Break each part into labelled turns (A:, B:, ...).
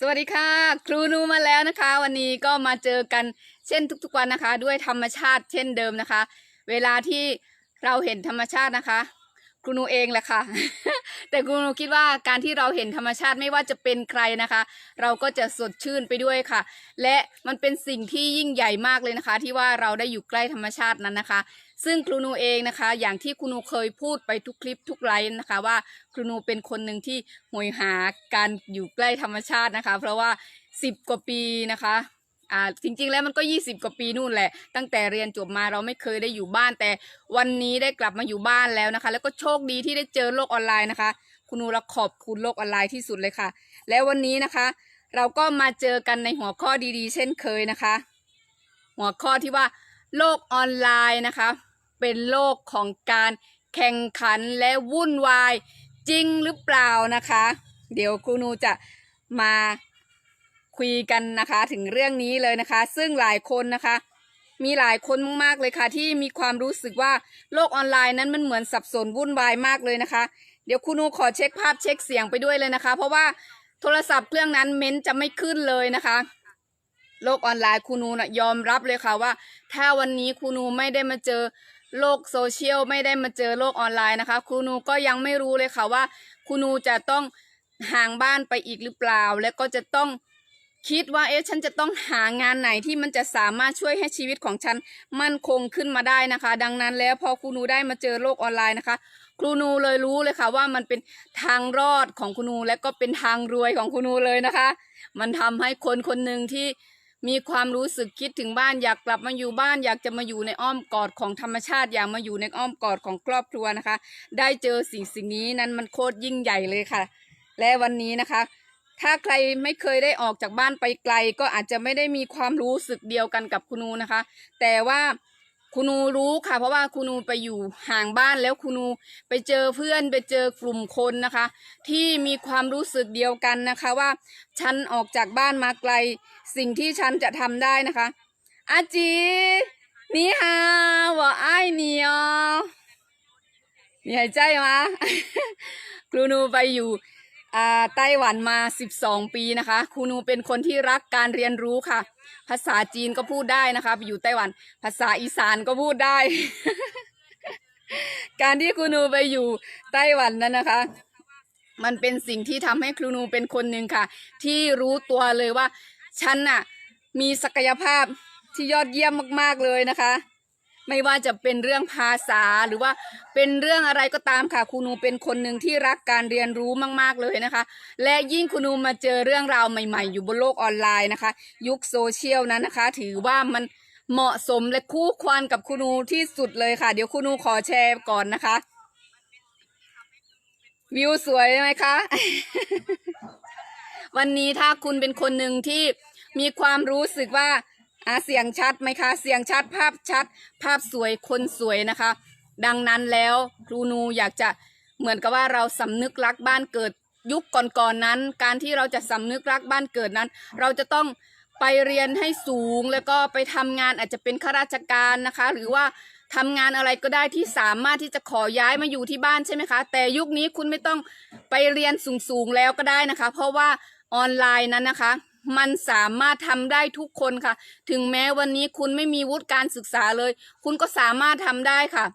A: สวัสดีค่ะ ครูนูมาแล้วนะคะ วันนี้ก็มาเจอกันเช่นทุกๆวันนะคะ ด้วยธรรมชาติเช่นเดิมนะคะ เวลาที่เราเห็นธรรมชาตินะคะ ครูนูเองแหละค่ะ แต่ครูนูคิดว่าการที่เราเห็นธรรมชาติไม่ว่าจะเป็นใครนะคะ เราก็จะสดชื่นไปด้วยค่ะ และมันเป็นสิ่งที่ยิ่งใหญ่มากเลยนะคะ ที่ว่าเราได้อยู่ใกล้ธรรมชาตินั้นนะคะ ซึ่งครูนูเองนะคะ อย่างที่ครูนูเคยพูดไปทุกคลิปทุกไลฟ์นะคะว่าครูนูเป็นคนหนึ่งที่หวยหาการอยู่ใกล้ธรรมชาตินะคะ เพราะว่าสิบกว่าปีนะคะอ่าจริงๆแล้วมันก็ยี่สิบกว่าปีนู่นแหละ ตั้งแต่เรียนจบมาเราไม่เคยได้อยู่บ้าน แต่วันนี้ได้กลับมาอยู่บ้านแล้วนะคะ แล้วก็โชคดีที่ได้เจอโลกออนไลน์นะคะ คุณนูเราขอบคุณโลกออนไลน์ที่สุดเลยค่ะ แล้ววันนี้นะคะ เราก็มาเจอกันในหัวข้อดีๆ เช่นเคยนะคะ หัวข้อที่ว่าโลกออนไลน์นะคะ เป็นโลกของการแข่งขันและวุ่นวายจริงหรือเปล่านะคะ เดี๋ยวครูนูจะมาคุยกันนะคะถึงเรื่องนี้เลยนะคะ ซึ่งหลายคนนะคะ มีหลายคนมากๆเลยค่ะ ที่มีความรู้สึกว่าโลกออนไลน์นั้นมันเหมือนสับสนวุ่นวายมากเลยนะคะ เดี๋ยวครูนูขอเช็คภาพเช็คเสียงไปด้วยเลยนะคะ เพราะว่าโทรศัพท์เครื่องนั้นเม้นต์จะไม่ขึ้นเลยนะคะโลกออนไลน์ครูนูนะยอมรับเลยค่ะว่า ถ้าวันนี้ครูนูไม่ได้มาเจอ โลกโซเชียลไม่ได้มาเจอโลกออนไลน์นะคะครูนูก็ยังไม่รู้เลยค่ะว่าครูนูจะต้องห่างบ้านไปอีกหรือเปล่า และก็จะต้องคิดว่าเอ๊ะฉันจะต้องหางานไหนที่มันจะสามารถช่วยให้ชีวิตของฉันมั่นคงขึ้นมาได้นะคะ ดังนั้นแล้วพอครูนูได้มาเจอโลกออนไลน์นะคะ ครูนูเลยรู้เลยค่ะว่ามันเป็นทางรอดของครูนูและก็เป็นทางรวยของครูนูเลยนะคะ มันทำให้คนคนหนึ่งที่ มีความรู้สึกคิดถึงบ้านอยากกลับมาอยู่บ้าน อยากจะมาอยู่ในอ้อมกอดของธรรมชาติ อยากมาอยู่ในอ้อมกอดของครอบครัวนะคะ ได้เจอสิ่งสิ่งนี้นั้นมันโคตรยิ่งใหญ่เลยค่ะ และวันนี้นะคะ ถ้าใครไม่เคยได้ออกจากบ้านไปไกล ก็อาจจะไม่ได้มีความรู้สึกเดียวกันกับคุณนูนะคะ แต่ว่า คุณนูรู้ค่ะ เพราะว่าคุณนูไปอยู่ห่างบ้านแล้วคุณนูไปเจอเพื่อนไปเจอกลุ่มคนนะคะ ที่มีความรู้สึกเดียวกันนะคะว่าฉันออกจากบ้านมาไกล สิ่งที่ฉันจะทำได้นะคะอาจีนี่ฮาว่าไอ้เนี่ยเหนื่อยใจมะครูนูไปอยู่ ไต้หวันมา 12 ปีนะคะครูนูเป็นคนที่รักการเรียนรู้ค่ะ ภาษาจีนก็พูดได้นะคะไปอยู่ไต้หวัน ภาษาอีสานก็พูดได้ การที่ครูนูไปอยู่ไต้หวันนั้นนะคะ มันเป็นสิ่งที่ทำให้ครูนูเป็นคนหนึ่งค่ะ ที่รู้ตัวเลยว่าฉันน่ะมีศักยภาพที่ยอดเยี่ยมมาก ๆเลยนะคะ ไม่ว่าจะเป็นเรื่องภาษาหรือว่าเป็นเรื่องอะไรก็ตามค่ะครูนูเป็นคนหนึ่งที่รักการเรียนรู้มาก ๆเลยนะคะ และยิ่งครูนูมาเจอเรื่องราวใหม่ ๆ อยู่บนโลกออนไลน์นะคะ ยุคโซเชียลนั้นนะคะ ถือว่ามันเหมาะสมและคู่ควรกับครูนูที่สุดเลยค่ะ เดี๋ยวครูนูขอแชร์ก่อนนะคะ วิวสวยไหมคะวันนี้ถ้าคุณเป็นคนหนึ่งที่มีความรู้สึกว่า อาเสียงชัดไหมคะ เสียงชัดภาพชัด ภาพสวยคนสวยนะคะ ดังนั้นแล้วครูนูอยากจะเหมือนกับว่าเราสำนึกรักบ้านเกิดยุคก่อนๆนนั้น การที่เราจะสำนึกรักบ้านเกิดนั้น เราจะต้องไปเรียนให้สูงแล้วก็ไปทำงานอาจจะเป็นข้าราชการนะคะ หรือว่าทำงานอะไรก็ได้ที่สามารถที่จะขอย้ายมาอยู่ที่บ้านใช่ไหมคะ แต่ยุคนี้คุณไม่ต้องไปเรียนสูงๆแล้วก็ได้นะคะ เพราะว่าออนไลน์นั้นนะคะ มันสามารถทำได้ทุกคนค่ะ ถึงแม้วันนี้คุณไม่มีวุฒิการศึกษาเลย คุณก็สามารถทำได้ค่ะ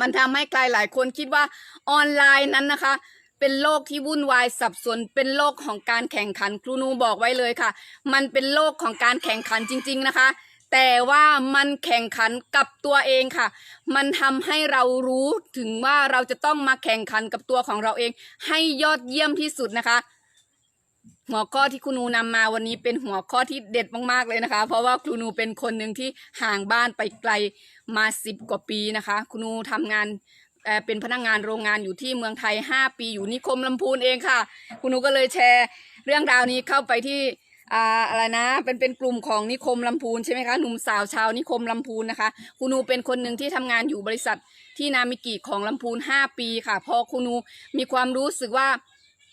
A: มันทำให้ใครหลายคนคิดว่าออนไลน์นั้นนะคะ เป็นโลกที่วุ่นวายสับสนเป็นโลกของการแข่งขันครูนูบอกไว้เลยค่ะ มันเป็นโลกของการแข่งขันจริง ๆ นะคะแต่ว่ามันแข่งขันกับตัวเองค่ะ มันทำให้เรารู้ถึงว่าเราจะต้องมาแข่งขันกับตัวของเราเอง ให้ยอดเยี่ยมที่สุดนะคะ หัวข้อที่ครูนูนำมาวันนี้เป็นหัวข้อที่เด็ดมากๆเลยนะคะ เพราะว่าครูนูเป็นคนหนึ่งที่ห่างบ้านไปไกลมาสิบกว่าปีนะคะครูนูทำงานเป็นพนักงานโรงงานอยู่ที่เมืองไทย 5 ปีอยู่นิคมลำพูนเองค่ะครูนูก็เลยแชร์เรื่องราวนี้เข้าไปที่ออะไรนะเป็นเป็นกลุ่มของนิคมลำพูนใช่ไหมคะหนุ่มสาวชาวนิคมลำพูนนะคะครูนูเป็นคนหนึ่งที่ทำงานอยู่บริษัทที่นามิกิของลำพูน 5 ปีค่ะ พอครูนูมีความรู้สึกว่า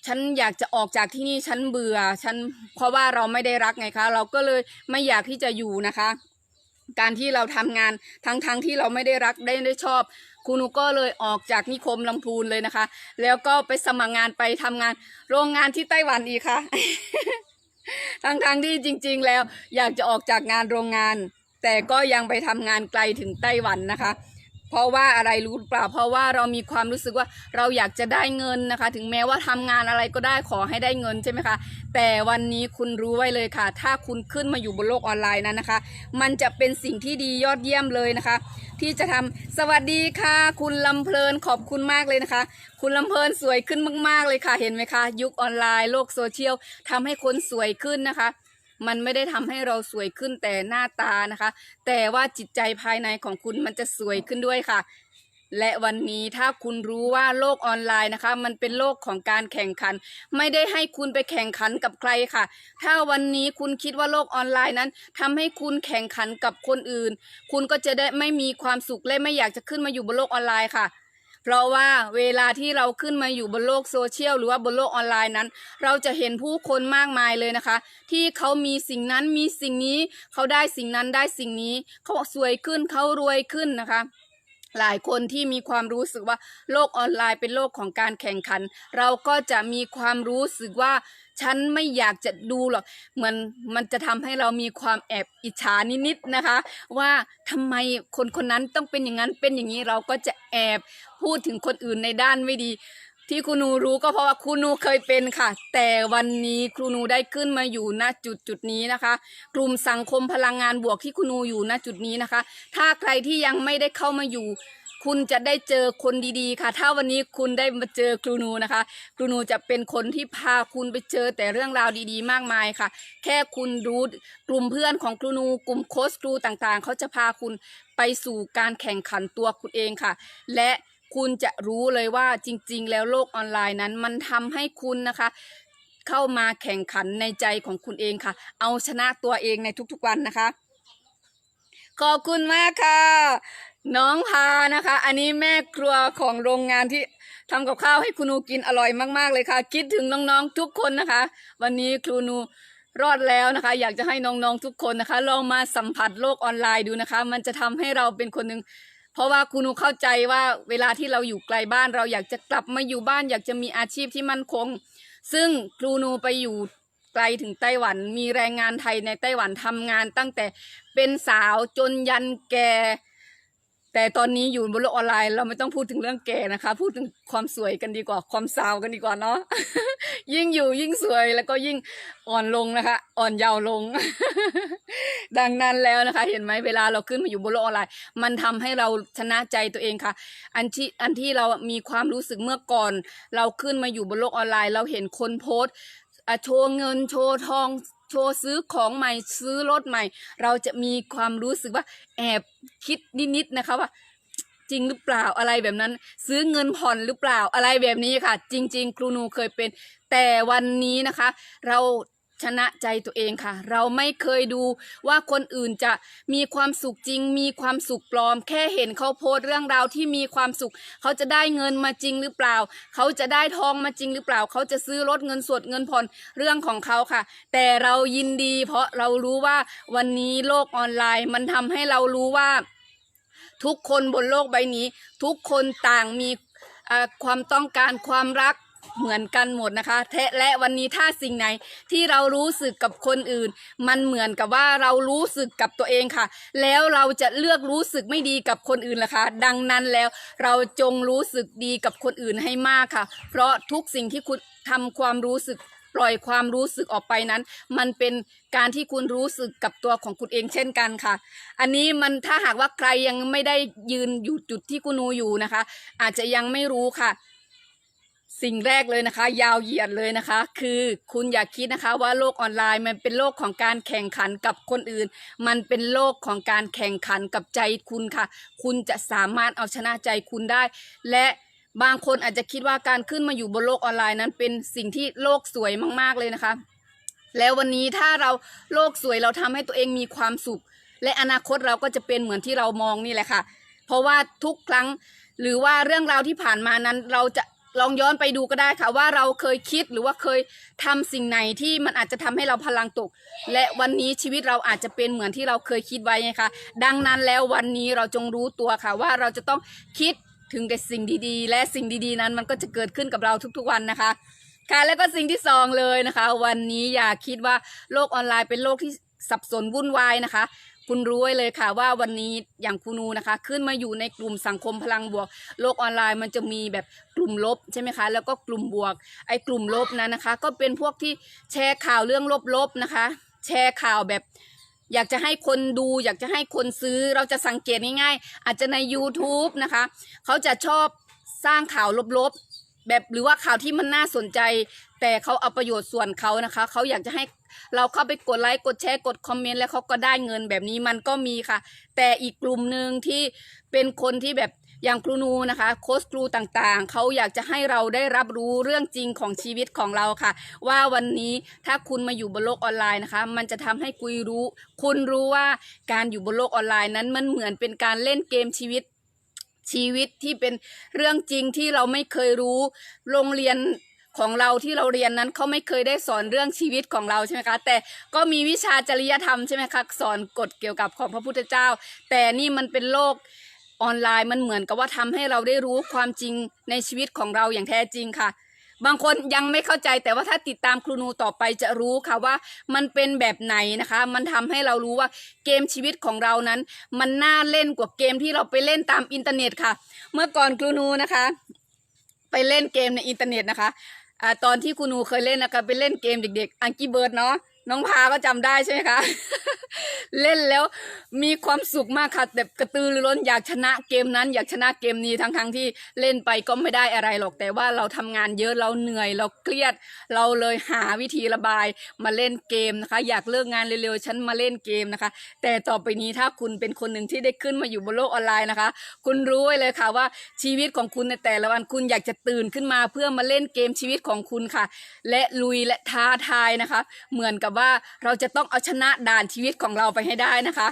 A: ฉันอยากจะออกจากที่นี่ฉันเบื่อ ฉันเพราะว่าเราไม่ได้รักไงคะ เราก็เลยไม่อยากที่จะอยู่นะคะ การที่เราทำงานทั้งๆทที่เราไม่ได้รักได้ได้ชอบครูหนูก็เลยออกจากนิคมลำพูนเลยนะคะ แล้วก็ไปสมัครงานไปทำงาน โรงงานที่ไต้หวันอีกค่ะทั้งๆทที่จริง ๆ แล้วอยากจะออกจากงานโรงงาน แต่ก็ยังไปทำงานไกลถึงไต้หวันนะคะ เพราะว่าอะไรรู้หรือเปล่า เพราะว่าเรามีความรู้สึกว่าเราอยากจะได้เงินนะคะ ถึงแม้ว่าทำงานอะไรก็ได้ขอให้ได้เงินใช่ไหมคะแต่วันนี้คุณรู้ไว้เลยค่ะ ถ้าคุณขึ้นมาอยู่บนโลกออนไลน์นั้นนะคะ มันจะเป็นสิ่งที่ดียอดเยี่ยมเลยนะคะ ที่จะทำสวัสดีค่ะ คุณลำเพลินขอบคุณมากเลยนะคะ คุณลำเพลินสวยขึ้นมาก ๆเลยค่ะเห็นไหมคะ ยุคออนไลน์โลกโซเชียลทำให้คนสวยขึ้นนะคะ มันไม่ได้ทำให้เราสวยขึ้นแต่หน้าตานะคะ แต่ว่าจิตใจภายในของคุณมันจะสวยขึ้นด้วยค่ะ และวันนี้ถ้าคุณรู้ว่าโลกออนไลน์นะคะ มันเป็นโลกของการแข่งขัน ไม่ได้ให้คุณไปแข่งขันกับใครค่ะ ถ้าวันนี้คุณคิดว่าโลกออนไลน์นั้นทำให้คุณแข่งขันกับคนอื่น คุณก็จะได้ไม่มีความสุขและไม่อยากจะขึ้นมาอยู่บนโลกออนไลน์ค่ะ เพราะว่าเวลาที่เราขึ้นมาอยู่บนโลกโซเชียลหรือว่าบนโลกออนไลน์นั้น เราจะเห็นผู้คนมากมายเลยนะคะ ที่เขามีสิ่งนั้นมีสิ่งนี้ เขาได้สิ่งนั้นได้สิ่งนี้ เขาสวยขึ้นเขารวยขึ้นนะคะหลายคนที่มีความรู้สึกว่าโลกออนไลน์เป็นโลกของการแข่งขัน เราก็จะมีความรู้สึกว่า ฉันไม่อยากจะดูหรอกเหมือนมันจะทำให้เรามีความแอบอิจฉานิดๆนะคะ ว่าทำไมคนคนนั้นต้องเป็นอย่างนั้นเป็นอย่างนี้เราก็จะแอบพูดถึงคนอื่นในด้านไม่ดีที่ครูนูรู้ก็เพราะว่าครูนูเคยเป็นค่ะ แต่วันนี้ครูนูได้ขึ้นมาอยู่ณจุดจุดนี้นะคะ กลุ่มสังคมพลังงานบวกที่ครูนูอยู่ณจุดนี้นะคะ ถ้าใครที่ยังไม่ได้เข้ามาอยู่ คุณจะได้เจอคนดีๆ ค่ะ ถ้าวันนี้คุณได้มาเจอครูนูนะคะ ครูนูจะเป็นคนที่พาคุณไปเจอแต่เรื่องราวดีๆ มากมายค่ะ แค่คุณรู้กลุ่มเพื่อนของครูนู กลุ่มโค้ชครูต่างๆ เขาจะพาคุณไปสู่การแข่งขันตัวคุณเองค่ะ และคุณจะรู้เลยว่าจริง ๆ แล้วโลกออนไลน์นั้น มันทำให้คุณนะคะเข้ามาแข่งขันในใจของคุณเองค่ะ เอาชนะตัวเองในทุกๆวันนะคะ ขอบคุณมากค่ะ น้องพานะคะ อันนี้แม่ครัวของโรงงานที่ทำกับข้าวให้คุณนูกินอร่อยมากๆเลยค่ะ คิดถึงน้องๆทุกคนนะคะ วันนี้ครูนูรอดแล้วนะคะ อยากจะให้น้องๆทุกคนนะคะ ลองมาสัมผัสโลกออนไลน์ดูนะคะ มันจะทำให้เราเป็นคนหนึ่งเพราะว่าครูนูเข้าใจว่าเวลาที่เราอยู่ไกลบ้าน เราอยากจะกลับมาอยู่บ้าน อยากจะมีอาชีพที่มั่นคง ซึ่งครูนูไปอยู่ไกลถึงไต้หวันมีแรงงานไทยในไต้หวันทำงานตั้งแต่เป็นสาวจนยันแก่ แต่ตอนนี้อยู่บนโลกออนไลน์เราไม่ต้องพูดถึงเรื่องแก่นะคะ พูดถึงความสวยกันดีกว่าความสาวกันดีกว่าเนาะยิ่งอยู่ยิ่งสวยแล้วก็ยิ่งอ่อนลงนะคะ อ่อนเยาว์ลง ดังนั้นแล้วนะคะ เห็นไหมเวลาเราขึ้นมาอยู่บนโลกออนไลน์ มันทำให้เราชนะใจตัวเองค่ะ อันที่อันที่เรามีความรู้สึกเมื่อก่อน เราขึ้นมาอยู่บนโลกออนไลน์ เราเห็นคนโพสต์โชว์เงินโชว์ทอง โชว์ซื้อของใหม่ซื้อรถใหม่ เราจะมีความรู้สึกว่าแอบคิดนิดๆนะคะว่าจริงหรือเปล่าอะไรแบบนั้น ซื้อเงินผ่อนหรือเปล่าอะไรแบบนี้ค่ะ จริง ๆ ครูนูเคยเป็น แต่วันนี้นะคะ เรา ชนะใจตัวเองค่ะ เราไม่เคยดูว่าคนอื่นจะมีความสุขจริง มีความสุขปลอม แค่เห็นเขาโพสเรื่องราวที่มีความสุข เขาจะได้เงินมาจริงหรือเปล่า เขาจะได้ทองมาจริงหรือเปล่า เขาจะซื้อรถเงินสดเงินผ่อนเรื่องของเขาค่ะ แต่เรายินดี เพราะเรารู้ว่าวันนี้โลกออนไลน์มันทำให้เรารู้ว่า ทุกคนบนโลกใบนี้ ทุกคนต่างมีความต้องการความรัก เหมือนกันหมดนะคะแทและวันนี้ถ้าสิ่งไหนที่เรารู้สึกกับคนอื่น มันเหมือนกับว่าเรารู้สึกกับตัวเองค่ะ แล้วเราจะเลือกรู้สึกไม่ดีกับคนอื่นล่ะคะ ดังนั้นแล้วเราจงรู้สึกดีกับคนอื่นให้มากค่ะ เพราะทุกสิ่งที่คุณทำความรู้สึกปล่อยความรู้สึกออกไปนั้น มันเป็นการที่คุณรู้สึกกับตัวของคุณเองเช่นกันค่ะ อันนี้มันถ้าหากว่าใครยังไม่ได้ยืนอยู่จุดที่คุณนูอยู่นะคะ อาจจะยังไม่รู้ค่ะ สิ่งแรกเลยนะคะ ยาวเหยียดเลยนะคะ คือคุณอย่าคิดนะคะว่าโลกออนไลน์มันเป็นโลกของการแข่งขันกับคนอื่น มันเป็นโลกของการแข่งขันกับใจคุณค่ะ คุณจะสามารถเอาชนะใจคุณได้ และบางคนอาจจะคิดว่าการขึ้นมาอยู่บนโลกออนไลน์นั้นเป็นสิ่งที่โลกสวยมากๆเลยนะคะ แล้ววันนี้ถ้าเราโลกสวยเราทำให้ตัวเองมีความสุข และอนาคตเราก็จะเป็นเหมือนที่เรามองนี่แหละค่ะ เพราะว่าทุกครั้งหรือว่าเรื่องราวที่ผ่านมานั้นเราจะ ลองย้อนไปดูก็ได้ค่ะว่าเราเคยคิดหรือว่าเคยทำสิ่งไหนที่มันอาจจะทำให้เราพลังตก และวันนี้ชีวิตเราอาจจะเป็นเหมือนที่เราเคยคิดไว้ไงคะดังนั้นแล้ววันนี้เราจงรู้ตัวค่ะว่าเราจะต้องคิดถึงแต่สิ่งดีๆ และสิ่งดีๆนั้นมันก็จะเกิดขึ้นกับเราทุกๆวันนะคะ ค่ะแล้วก็สิ่งที่สองเลยนะคะ วันนี้อย่าคิดว่าโลกออนไลน์เป็นโลกที่สับสนวุ่นวายนะคะ คุณรู้ไว้เลยค่ะว่าวันนี้อย่างคุณนูนะคะ ขึ้นมาอยู่ในกลุ่มสังคมพลังบวก โลกออนไลน์มันจะมีแบบกลุ่มลบใช่ไหมคะ แล้วก็กลุ่มบวก ไอ้กลุ่มลบนั้นนะคะ ก็เป็นพวกที่แชร์ข่าวเรื่องลบๆนะคะ แชร์ข่าวแบบอยากจะให้คนดูอยากจะให้คนซื้อเราจะสังเกตง่ายๆ อาจจะใน YouTube นะคะ เขาจะชอบสร้างข่าวลบๆ แบบหรือว่าข่าวที่มันน่าสนใจ แต่เขาเอาประโยชน์ส่วนเขานะคะ เขาอยากจะให้ เราเข้าไปกดไลค์กดแชร์กดคอมเมนต์แล้วเขาก็ได้เงินแบบนี้มันก็มีค่ะ แต่อีกกลุ่มหนึ่งที่เป็นคนที่แบบอย่างครูนูนะคะโค้ชครูต่างๆ เขาอยากจะให้เราได้รับรู้เรื่องจริงของชีวิตของเราค่ะ ว่าวันนี้ถ้าคุณมาอยู่บนโลกออนไลน์นะคะ มันจะทำให้คุยรู้ คุณรู้ว่าการอยู่บนโลกออนไลน์นั้นมันเหมือนเป็นการเล่นเกมชีวิตชีวิตที่เป็นเรื่องจริงที่เราไม่เคยรู้ โรงเรียน ของเราที่เราเรียนนั้นเขาไม่เคยได้สอนเรื่องชีวิตของเราใช่ไหมคะ แต่ก็มีวิชาจริยธรรมใช่ไหมคะสอนกฎเกี่ยวกับของพระพุทธเจ้า แต่นี่มันเป็นโลกออนไลน์มันเหมือนกับว่าทำให้เราได้รู้ความจริงในชีวิตของเราอย่างแท้จริงค่ะ บางคนยังไม่เข้าใจแต่ว่าถ้าติดตามครูนูต่อไปจะรู้ค่ะว่ามันเป็นแบบไหนนะคะ มันทำให้เรารู้ว่าเกมชีวิตของเรานั้น มันน่าเล่นกว่าเกมที่เราไปเล่นตามอินเทอร์เน็ตค่ะ เมื่อก่อนครูนูนะคะ ไปเล่นเกมในอินเทอร์เน็ตนะคะ อ่าตอนที่คุณูเคยเล่นนะคะไปเล่นเกมเด็กๆอังกี้เบิร์ดเนาะ น้องพาก็จำได้ใช่ไหมคะ เล่นแล้วมีความสุขมากค่ะแบบกระตือรือร้นอยากชนะเกมนั้น อยากชนะเกมนี้ทั้งๆที่เล่นไปก็ไม่ได้อะไรหรอก แต่ว่าเราทำงานเยอะเราเหนื่อยเราเครียด เราเลยหาวิธีระบายมาเล่นเกมนะคะ อยากเลิกงานเร็วๆฉันมาเล่นเกมนะคะ แต่ต่อไปนี้ถ้าคุณเป็นคนหนึ่งที่ได้ขึ้นมาอยู่บนโลกออนไลน์นะคะ คุณรู้ไว้เลยค่ะว่าชีวิตของคุณในแต่ละวันคุณอยากจะตื่นขึ้นมาเพื่อมาเล่นเกมชีวิตของคุณค่ะ และลุยและท้าทายนะคะ เหมือนกับว่าเราจะต้องเอาชนะด่านชีวิตของเราไปให้ได้นะคะ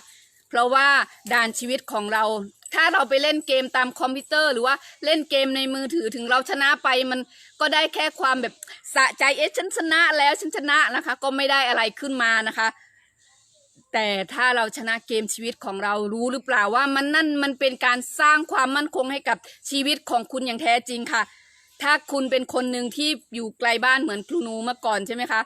A: เพราะว่าด่านชีวิตของเรา ถ้าเราไปเล่นเกมตามคอมพิวเตอร์หรือว่าเล่นเกมในมือถือถึงเราชนะไปมันก็ได้แค่ความแบบสะใจเอ๊ะฉันชนะแล้วฉันชนะนะคะ ก็ไม่ได้อะไรขึ้นมานะคะแต่ถ้าเราชนะเกมชีวิตของเรารู้หรือเปล่าว่ามันนั่นมันเป็นการสร้างความมั่นคงให้กับชีวิตของคุณอย่างแท้จริงค่ะ ถ้าคุณเป็นคนหนึ่งที่อยู่ไกลบ้านเหมือนครูนูเมื่อก่อนใช่ไหมคะ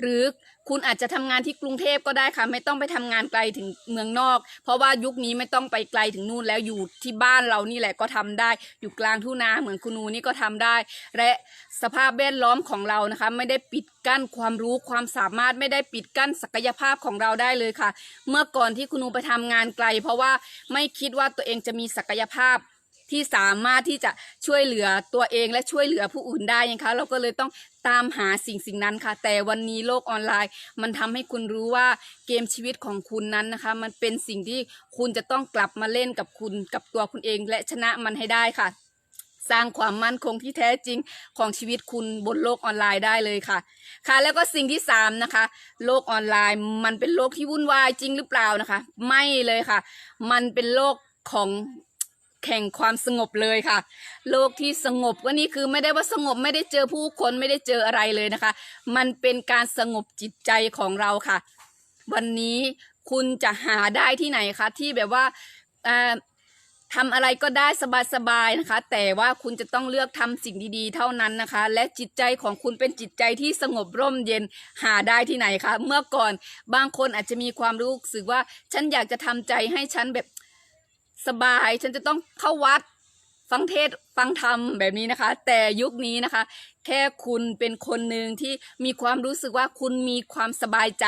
A: หรือคุณอาจจะทำงานที่กรุงเทพก็ได้ค่ะ ไม่ต้องไปทำงานไกลถึงเมืองนอก เพราะว่ายุคนี้ไม่ต้องไปไกลถึงนู่นแล้วอยู่ที่บ้านเรานี่แหละก็ทำได้ อยู่กลางทุ่งนาเหมือนคุณนูนี่ก็ทำได้ และสภาพแวดล้อมของเรานะคะ ไม่ได้ปิดกั้นความรู้ความสามารถไม่ได้ปิดกั้นศักยภาพของเราได้เลยค่ะ เมื่อก่อนที่คุณนูไปทำงานไกล เพราะว่าไม่คิดว่าตัวเองจะมีศักยภาพ ที่สามารถที่จะช่วยเหลือตัวเองและช่วยเหลือผู้อื่นได้นะคะ เราก็เลยต้องตามหาสิ่งสิ่งนั้นค่ะ แต่วันนี้โลกออนไลน์ มันทำให้คุณรู้ว่าเกมชีวิตของคุณนั้นนะคะ มันเป็นสิ่งที่คุณจะต้องกลับมาเล่นกับคุณกับตัวคุณเอง และชนะมันให้ได้ค่ะ สร้างความมั่นคงที่แท้จริงของชีวิตคุณบนโลกออนไลน์ได้เลยค่ะ ค่ะ แล้วก็สิ่งที่สามนะคะ โลกออนไลน์ มันเป็นโลกที่วุ่นวายจริงหรือเปล่านะคะ ไม่เลยค่ะ มันเป็นโลกของ แข่งความสงบเลยค่ะ โลกที่สงบก็นี่คือไม่ได้ว่าสงบไม่ได้เจอผู้คนไม่ได้เจออะไรเลยนะคะ มันเป็นการสงบจิตใจของเราค่ะ วันนี้คุณจะหาได้ที่ไหนคะที่แบบว่าอ่าทำอะไรก็ได้สบายๆนะคะ แต่ว่าคุณจะต้องเลือกทำสิ่งดีๆ เท่านั้นนะคะ และจิตใจของคุณเป็นจิตใจที่สงบร่มเย็นหาได้ที่ไหนคะ เมื่อก่อนบางคนอาจจะมีความรู้สึกว่า ฉันอยากจะทำใจให้ฉันแบบ สบาย ฉันจะต้องเข้าวัดฟังเทศฟังธรรมแบบนี้นะคะ แต่ยุคนี้นะคะ แค่คุณเป็นคนหนึ่งที่มีความรู้สึกว่าคุณมีความสบายใจ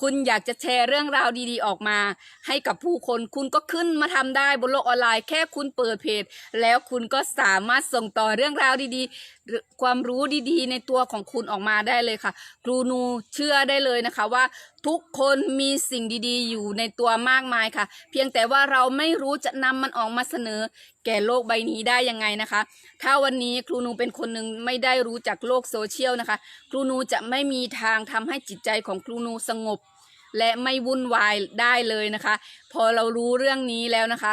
A: คุณอยากจะแชร์เรื่องราวดีๆ ออกมา ให้กับผู้คนคุณก็ขึ้นมาทำได้บนโลกออนไลน์ แค่คุณเปิดเพจ แล้วคุณก็สามารถส่งต่อเรื่องราวดีๆ ความรู้ดีๆ ในตัวของคุณออกมาได้เลยค่ะ ครูนูเชื่อได้เลยนะคะว่าทุกคนมีสิ่งดีๆ อยู่ในตัวมากมายค่ะ เพียงแต่ว่าเราไม่รู้จะนำมันออกมาเสนอ แก่โลกใบนี้ได้ยังไงนะคะ ถ้าวันนี้ครูนูเป็นคนหนึ่งไม่ได้รู้จักโลกโซเชียลนะคะ ครูนูจะไม่มีทางทำให้จิตใจของครูนูสงบ และไม่วุ่นวายได้เลยนะคะ พอเรารู้เรื่องนี้แล้วนะคะ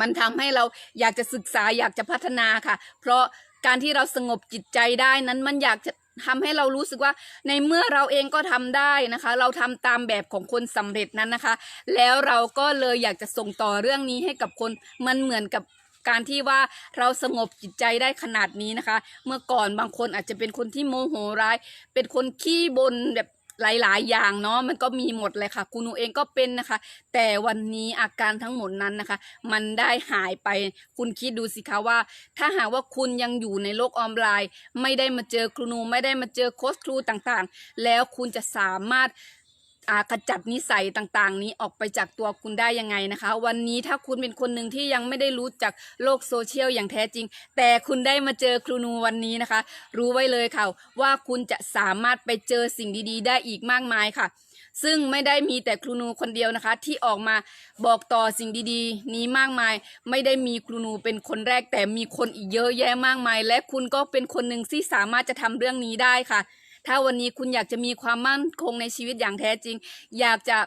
A: มันทำให้เราอยากจะศึกษาอยากจะพัฒนาค่ะ เพราะการที่เราสงบจิตใจได้นั้นมันอยากจะทำให้เรารู้สึกว่าในเมื่อเราเองก็ทำได้นะคะ เราทำตามแบบของคนสำเร็จนั้นนะคะ แล้วเราก็เลยอยากจะส่งต่อเรื่องนี้ให้กับคนมันเหมือนกับ การที่ว่าเราสงบจิตใจได้ขนาดนี้นะคะ เมื่อก่อนบางคนอาจจะเป็นคนที่โมโหร้าย เป็นคนขี้บนแบบหลาย ๆ อย่างเนาะมันก็มีหมดเลยค่ะคุณหนูเองก็เป็นนะคะ แต่วันนี้อาการทั้งหมดนั้นนะคะ มันได้หายไปคุณคิดดูสิคะว่า ถ้าหากว่าคุณยังอยู่ในโลกออนไลน์ ไม่ได้มาเจอครูนูไม่ได้มาเจอโค้ชครูต่างๆ แล้วคุณจะสามารถ ขจัดนิสัยต่างๆ นี้ออกไปจากตัวคุณได้ยังไงนะคะ วันนี้ถ้าคุณเป็นคนหนึ่งที่ยังไม่ได้รู้จักโลกโซเชียลอย่างแท้จริง แต่คุณได้มาเจอครูนูวันนี้นะคะ รู้ไว้เลยค่ะ ว่าคุณจะสามารถไปเจอสิ่งดีๆ ได้อีกมากมายค่ะ ซึ่งไม่ได้มีแต่ครูนูคนเดียวนะคะ ที่ออกมาบอกต่อสิ่งดีๆ นี้มากมาย ไม่ได้มีครูนูเป็นคนแรกแต่มีคนอีกเยอะแยะมากมาย และคุณก็เป็นคนหนึ่งที่สามารถจะทำเรื่องนี้ได้ค่ะ ถ้าวันนี้คุณอยากจะมีความมั่นคงในชีวิตอย่างแท้จริง อยากจะ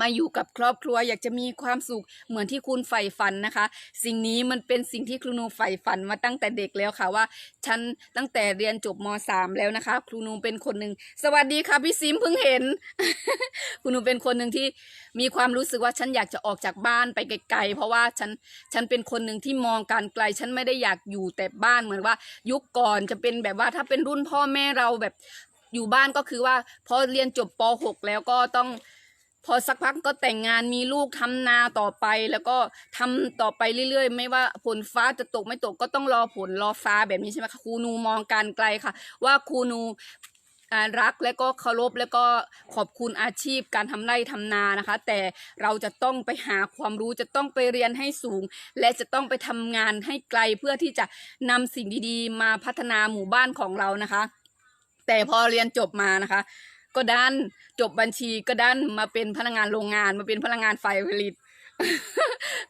A: มาอยู่กับครอบครัวอยากจะมีความสุขเหมือนที่คุณใฝ่ฝันนะคะ สิ่งนี้มันเป็นสิ่งที่ครูนูใฝ่ฝันมาตั้งแต่เด็กแล้วค่ะว่าฉันตั้งแต่เรียนจบม .3 แล้วนะคะ ครูนูเป็นคนหนึ่งสวัสดีค่ะพี่ซิมเพิ่งเห็น ครูนูเป็นคนหนึ่งที่มีความรู้สึกว่าฉันอยากจะออกจากบ้านไปไกลๆเพราะว่าฉันฉันเป็นคนหนึ่งที่มองการไกล ฉันไม่ได้อยากอยู่แต่บ้านเหมือนว่า ยุคก่อนจะเป็นแบบว่าถ้าเป็นรุ่นพ่อแม่เราแบบอยู่บ้านก็คือว่าพอเรียนจบป .6 แล้วก็ต้อง พอสักพักก็แต่งงานมีลูกทำนาต่อไป แล้วก็ทำต่อไปเรื่อยๆ ไม่ว่าผลฟ้าจะตกไม่ตกก็ต้องรอผลรอฟ้าแบบนี้ใช่ไหมคะครูนูมองการไกลค่ะ ว่าครูนูรักและก็เคารพแล้วก็ขอบคุณอาชีพการทำไร่ทำนานะคะ แต่เราจะต้องไปหาความรู้จะต้องไปเรียนให้สูง และจะต้องไปทำงานให้ไกลเพื่อที่จะนำสิ่งดีๆ มาพัฒนาหมู่บ้านของเรานะคะ แต่พอเรียนจบมานะคะ ก็ดันจบบัญชีก็ดันมาเป็นพนักงานโรงงาน มาเป็นพนักงานฝ่ายผลิต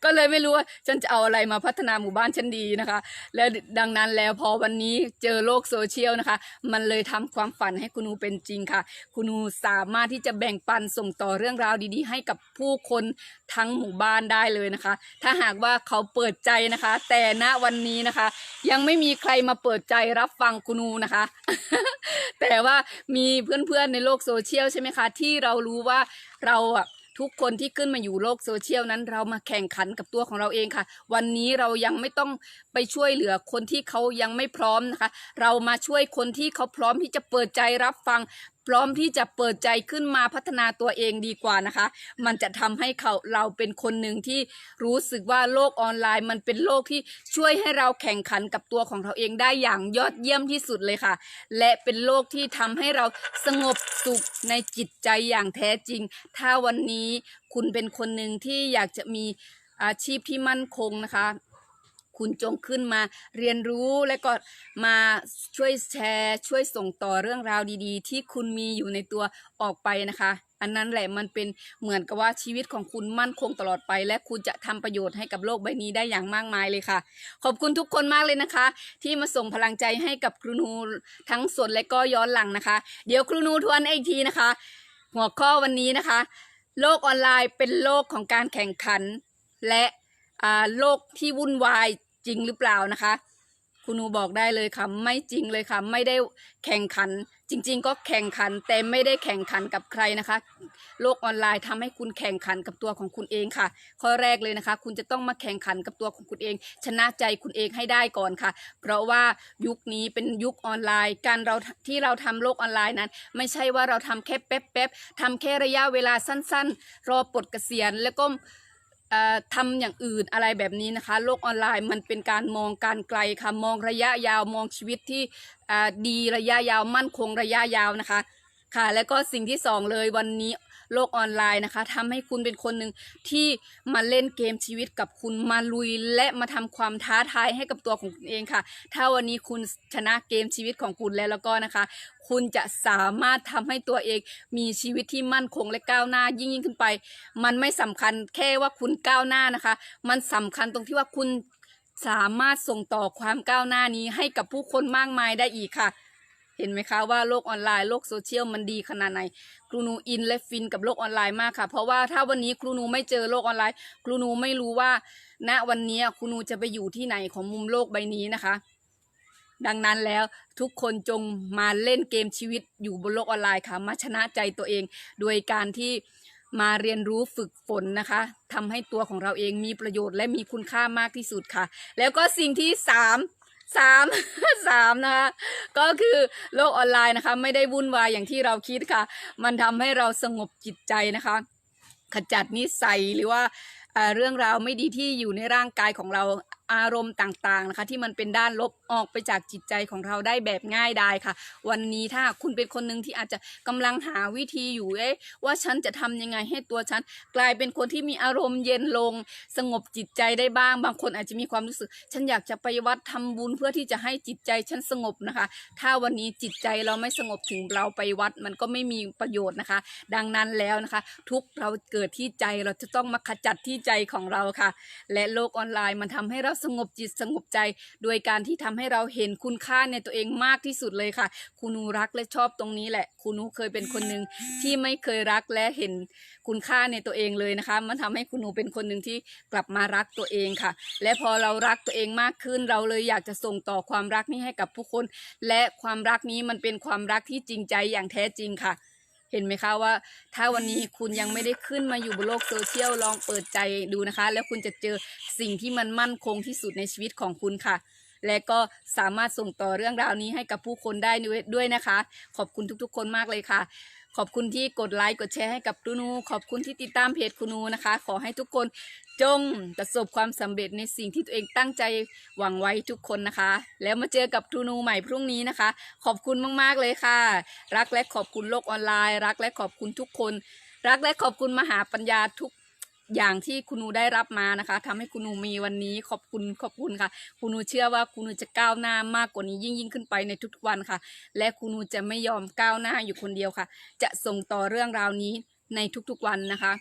A: ก็เลยไม่รู้ว่าฉันจะเอาอะไรมาพัฒนาหมู่บ้านฉันดีนะคะ และดังนั้นแล้วพอวันนี้เจอโลกโซเชียลนะคะ มันเลยทำความฝันให้คุณูเป็นจริงค่ะ คุณูสามารถที่จะแบ่งปันส่งต่อเรื่องราวดีๆ ให้กับผู้คนทั้งหมู่บ้านได้เลยนะคะ ถ้าหากว่าเขาเปิดใจนะคะ แต่ณวันนี้นะคะ ยังไม่มีใครมาเปิดใจรับฟังคุณูนะคะ แต่ว่ามีเพื่อนๆในโลกโซเชียลใช่ไหมคะ ที่เรารู้ว่าเราอะ ทุกคนที่ขึ้นมาอยู่โลกโซเชียลนั้น เรามาแข่งขันกับตัวของเราเองค่ะ วันนี้เรายังไม่ต้องไปช่วยเหลือคนที่เขายังไม่พร้อมนะคะ เรามาช่วยคนที่เขาพร้อมที่จะเปิดใจรับฟัง พร้อมที่จะเปิดใจขึ้นมาพัฒนาตัวเองดีกว่านะคะ มันจะทำให้เขาเราเป็นคนหนึ่งที่รู้สึกว่าโลกออนไลน์ มันเป็นโลกที่ช่วยให้เราแข่งขันกับตัวของเราเองได้อย่างยอดเยี่ยมที่สุดเลยค่ะ และเป็นโลกที่ทำให้เราสงบสุขในจิตใจอย่างแท้จริง ถ้าวันนี้คุณเป็นคนหนึ่งที่อยากจะมีอาชีพที่มั่นคงนะคะ คุณจงขึ้นมาเรียนรู้และก็มาช่วยแชร์ ช่วยส่งต่อเรื่องราวดีๆ ที่คุณมีอยู่ในตัวออกไปนะคะ อันนั้นแหละมันเป็นเหมือนกับว่าชีวิตของคุณมั่นคงตลอดไป และคุณจะทำประโยชน์ให้กับโลกใบนี้ได้อย่างมากมายเลยค่ะ ขอบคุณทุกคนมากเลยนะคะ ที่มาส่งพลังใจให้กับครูนูทั้งสดและก็ย้อนหลังนะคะ เดี๋ยวครูนูทวนอีกทีนะคะ หัวข้อวันนี้นะคะ โลกออนไลน์เป็นโลกของการแข่งขัน และอ่าโลกที่วุ่นวาย จริงหรือเปล่านะคะ คุณหนูบอกได้เลยค่ะไม่จริงเลยค่ะไม่ได้แข่งขัน จริง ๆ ก็แข่งขันแต่ไม่ได้แข่งขันกับใครนะคะ โลกออนไลน์ทำให้คุณแข่งขันกับตัวของคุณเองค่ะ ข้อแรกเลยนะคะ คุณจะต้องมาแข่งขันกับตัวของคุณเอง ชนะใจคุณเองให้ได้ก่อนค่ะ เพราะว่ายุคนี้เป็นยุคออนไลน์ การเราที่เราทำโลกออนไลน์นั้น ไม่ใช่ว่าเราทำแค่แป๊บๆทำแค่ระยะเวลาสั้น ๆ รอปลดเกษียณแล้วก็ ทำอย่างอื่นอะไรแบบนี้นะคะ โลกออนไลน์มันเป็นการมองการไกลค่ะมองระยะยาวมองชีวิตที่ดีระยะยาวมั่นคงระยะยาวนะคะค่ะ แล้วก็สิ่งที่สองเลยวันนี้ โลกออนไลน์นะคะทำให้คุณเป็นคนหนึ่งที่มาเล่นเกมชีวิตกับคุณมาลุย และมาทำความท้าทายให้กับตัวของคุณเองค่ะ ถ้าวันนี้คุณชนะเกมชีวิตของคุณแล้วแล้วก็นะคะ คุณจะสามารถทำให้ตัวเองมีชีวิตที่มั่นคงและก้าวหน้ายิ่งยิ่งขึ้นไป มันไม่สำคัญแค่ว่าคุณก้าวหน้านะคะ มันสำคัญตรงที่ว่าคุณสามารถส่งต่อความก้าวหน้านี้ให้กับผู้คนมากมายได้อีกค่ะ เห็นไหมคะว่าโลกออนไลน์โลกโซเชียลมันดีขนาดไหนครูหนูอินและฟินกับโลกออนไลน์มากค่ะ เพราะว่าถ้าวันนี้ครูหนูไม่เจอโลกออนไลน์ ครูหนูไม่รู้ว่า ณวันนี้ครูหนูจะไปอยู่ที่ไหนของมุมโลกใบนี้นะคะ ดังนั้นแล้วทุกคนจงมาเล่นเกมชีวิตอยู่บนโลกออนไลน์ค่ะ มาชนะใจตัวเอง โดยการที่มาเรียนรู้ฝึกฝนนะคะทำให้ตัวของเราเองมีประโยชน์และมีคุณค่ามากที่สุดค่ะ แล้วก็สิ่งที่สาม สามสามนะคะก็คือโลกออนไลน์นะคะ ไม่ได้วุ่นวายอย่างที่เราคิดค่ะ มันทำให้เราสงบจิตใจนะคะ ขจัดนิสัยหรือว่าเรื่องราวไม่ดีที่อยู่ในร่างกายของเรา อารมณ์ต่างๆนะคะ ที่มันเป็นด้านลบออกไปจากจิตใจของเราได้แบบง่ายดายค่ะ วันนี้ถ้าคุณเป็นคนหนึ่งที่อาจจะกำลังหาวิธีอยู่เอ๊ะว่าฉันจะทำยังไงให้ตัวฉัน กลายเป็นคนที่มีอารมณ์เย็นลง สงบจิตใจได้บ้าง บางคนอาจจะมีความรู้สึก ฉันอยากจะไปวัดทำบุญเพื่อที่จะให้จิตใจฉันสงบนะคะ ถ้าวันนี้จิตใจเราไม่สงบถึงเราไปวัดมันก็ไม่มีประโยชน์นะคะ ดังนั้นแล้วนะคะ ทุกเราเกิดที่ใจเราจะต้องมาขจัดที่ใจของเราค่ะ และโลกออนไลน์มันทำให้เราสงบจิตสงบใจ โดยการที่ทำให้เราเห็นคุณค่าในตัวเองมากที่สุดเลยค่ะคุณนูรักและชอบตรงนี้แหละคุณนูเคยเป็นคนหนึ่งที่ไม่เคยรักและเห็นคุณค่าในตัวเองเลยนะคะ มันทำให้คุณนูเป็นคนหนึ่งที่กลับมารักตัวเองค่ะ และพอเรารักตัวเองมากขึ้น เราเลยอยากจะส่งต่อความรักนี้ให้กับผู้คน และความรักนี้มันเป็นความรักที่จริงใจอย่างแท้จริงค่ะ เห็นไหมคะว่า ถ้าวันนี้คุณยังไม่ได้ขึ้นมาอยู่บนโลกโซเชียลลองเปิดใจดูนะคะ แล้วคุณจะเจอสิ่งที่มันมั่นคงที่สุดในชีวิตของคุณค่ะ และก็สามารถส่งต่อเรื่องราวนี้ให้กับผู้คนได้ด้วยด้วยนะคะ ขอบคุณทุกๆ คนมากเลยค่ะ ขอบคุณที่กดไลค์กดแชร์ให้กับตูนู ขอบคุณที่ติดตามเพจคุณนูนะคะ ขอให้ทุกคนจงประสบความสำเร็จในสิ่งที่ตัวเองตั้งใจหวังไว้ทุกคนนะคะ แล้วมาเจอกับตูนูใหม่พรุ่งนี้นะคะ ขอบคุณมากๆเลยค่ะ รักและขอบคุณโลกออนไลน์ รักและขอบคุณทุกคน รักและขอบคุณมหาปัญญาทุก อย่างที่คุณนูได้รับมานะคะทำให้คุณนูมีวันนี้ขอบคุณขอบคุณค่ะ คุณนูเชื่อว่าคุณนูจะก้าวหน้ามากกว่านี้ยิ่งยิ่งขึ้นไปในทุกๆวันค่ะ และคุณนูจะไม่ยอมก้าวหน้าอยู่คนเดียวค่ะ จะส่งต่อเรื่องราวนี้ในทุกๆวันนะคะ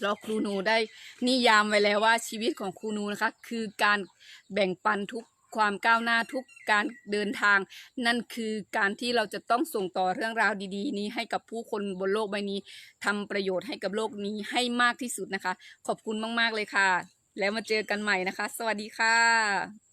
A: แล้วครูนูได้นิยามไว้แล้วว่าชีวิตของครูนูนะคะ คือการแบ่งปันทุก ความก้าวหน้าทุกการเดินทาง นั่นคือการที่เราจะต้องส่งต่อเรื่องราวดี ๆ นี้ให้กับผู้คนบนโลกใบนี้ทำประโยชน์ให้กับโลกนี้ให้มากที่สุดนะคะ ขอบคุณมาก ๆ เลยค่ะ แล้วมาเจอกันใหม่นะคะ สวัสดีค่ะ